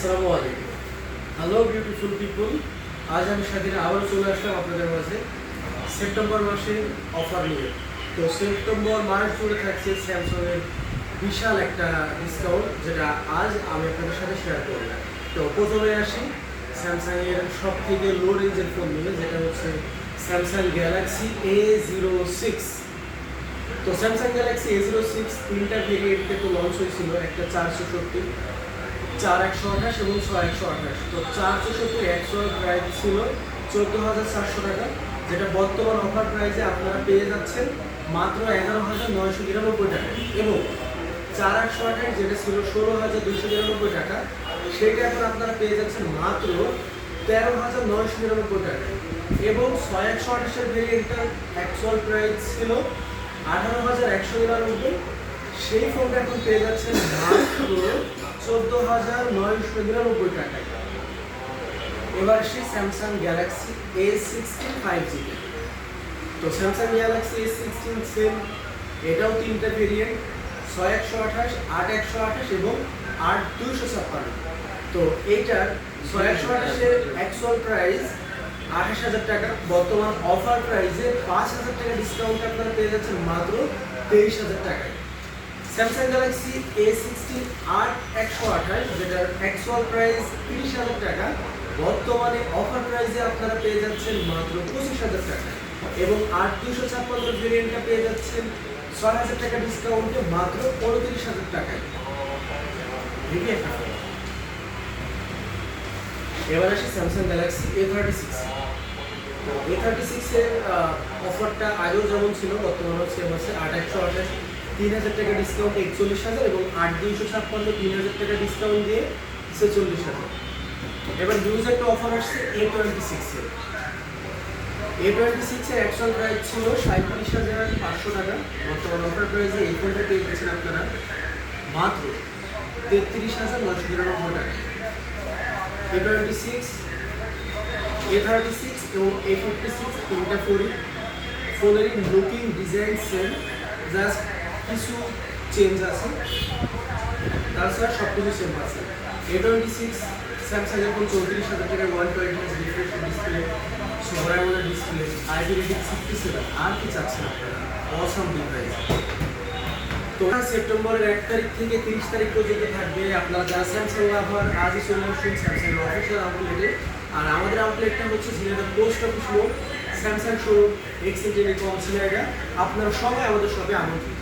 আসসালামু আলাইকুম। Hello beautiful people আজ আমি স্বাধীন আবার চলে আসলাম আপনাদের মাঝে। সেপ্টেম্বর মাসে অফার নিয়ে। তো সেপ্টেম্বর মাস জুড়ে থাকছে স্যামসংয়ের বিশাল একটা ডিসকাউন্ট যেটা আজ আমি আপনাদের সাথে শেয়ার করব। তো প্রথমে আসি স্যামসাংয়ের সব থেকে লো রেঞ্জের ফোন নিয়ে, যেটা হচ্ছে Samsung Galaxy A zero six তো Samsung Galaxy A zero six তিনটা ভেরিয়েন্টে তো লঞ্চ হয়েছিল, একটা চারশো সত্তর। চার একশো আঠাশ এবং ছয় একশো আঠাশ। তো চারশো সত্তর একশো প্রাইস ছিল চোদ্দ হাজার চারশো টাকা, যেটা বর্তমান অফার প্রাইসে আপনারা পেয়ে যাচ্ছেন মাত্র এগারো হাজার নয়শো নিরানব্বই টাকা এবং চার একশো আঠাশ যেটা ছিল ষোলো হাজার দুশো নিরানব্বই টাকা, সেটা এখন আপনারা পেয়ে যাচ্ছেন মাত্র তেরো হাজার নয়শো নিরানব্বই টাকা এবং ছয় একশো আঠাশের ভেরিয়েন্টটার অ্যাকচুয়াল প্রাইস ছিল আঠারো হাজার একশো নিরানব্বই সেই ফোনটা এখন পেয়ে যাচ্ছেন মাত্র চোদ্দ হাজার নয়শো নিরানব্বই টাকায়। এবার সেই Samsung Galaxy A sixteen five G তো Samsung Galaxy A sixteen same এটাও তিনটা ভেরিয়েন্ট ছয় একশো আঠাশ, আট একশো আঠাশ এবং আট দুইশো ছাপ্পান্ন। তো এইটার ছয় একশো আঠাশের অ্যাকচুয়াল প্রাইস আঠাশ হাজার টাকা, বর্তমান অফার প্রাইসে পাঁচ হাজার টাকা ডিসকাউন্ট আপনারা পেয়ে যাচ্ছেন মাত্র তেইশ হাজার টাকায়। স্যামসাং গ্যালাক্সি এ সিক্সটিন আট একশো আঠাশ, যেটার অ্যাকচুয়াল প্রাইস তিরিশ হাজার টাকা। বর্তমানে অফার প্রাইসে আপনারা পেয়ে যাচ্ছেন মাত্র পঁচিশ হাজার টাকা। এবং আট দুশো ছাপ্পান্ন ভেরিয়েন্টটা পেয়ে যাচ্ছেন ছয় হাজার টাকা ডিসকাউন্টে মাত্র উনত্রিশ হাজার টাকায়। এবার আসি Samsung Galaxy A thirty six A thirty সিক্সের অফারটা আগেও যেমন ছিল বর্তমানে আছে। আট একশো আঠাশ তিন হাজার টাকা ডিসকাউন্ট একচল্লিশ হাজার এবং আট দুইশো ছাপ্পান্ন তিন হাজার টাকা ডিসকাউন্ট দিয়ে ছেচল্লিশ হাজার। এবার নিউজ একটা অফার আসছে এ। টোয়েন্টি সিক্সের এ টোয়েন্টি সিক্সের অ্যাকচুয়াল প্রাইস ছিল সাঁত্রিশ হাজার পাঁচশো টাকা। বর্তমান অফার প্রাইসে এই ফোনটা পেয়ে গেছেন আপনারা মাত্র তেত্রিশ হাজার নশো নিরানব্বই টাকা। A twenty six A thirty six এবং এ ফিফটি সিক্স তিনটা ফোনই। ফোনেরই লুকিং ডিজাইন সেম জাস্ট কিছু চেঞ্জ আছে। তাছাড়া সব কিছু সেম আছে। এ টোয়েন্টি সিক্স স্যামসাং এখন চৌত্রিশ হাজার টাকায় ওয়ান টোয়েন্টি রিফ্রেশ ডিসপ্লে সবার মধ্যে ডিসপ্লে রেটিং সিক্সটি সেভেন আর কি চাচ্ছেন আপনারা? অসম ডিভাইস তো সেপ্টেম্বরের এক তারিখ থেকে তিরিশ তারিখ পর্যন্ত থাকবে আপনারা যারা স্যামসাং লাভার আজই চলে আসুন স্যামসাং অফিসিয়াল আউটলেটে আর আমাদের আউটলেটটা হচ্ছে ঝিনাইদহ পোস্ট অফিস মোড় Samsung showroom Excel telecom Jhenaidah আপনারা সবাই আমাদের শপে আমন্ত্রিত।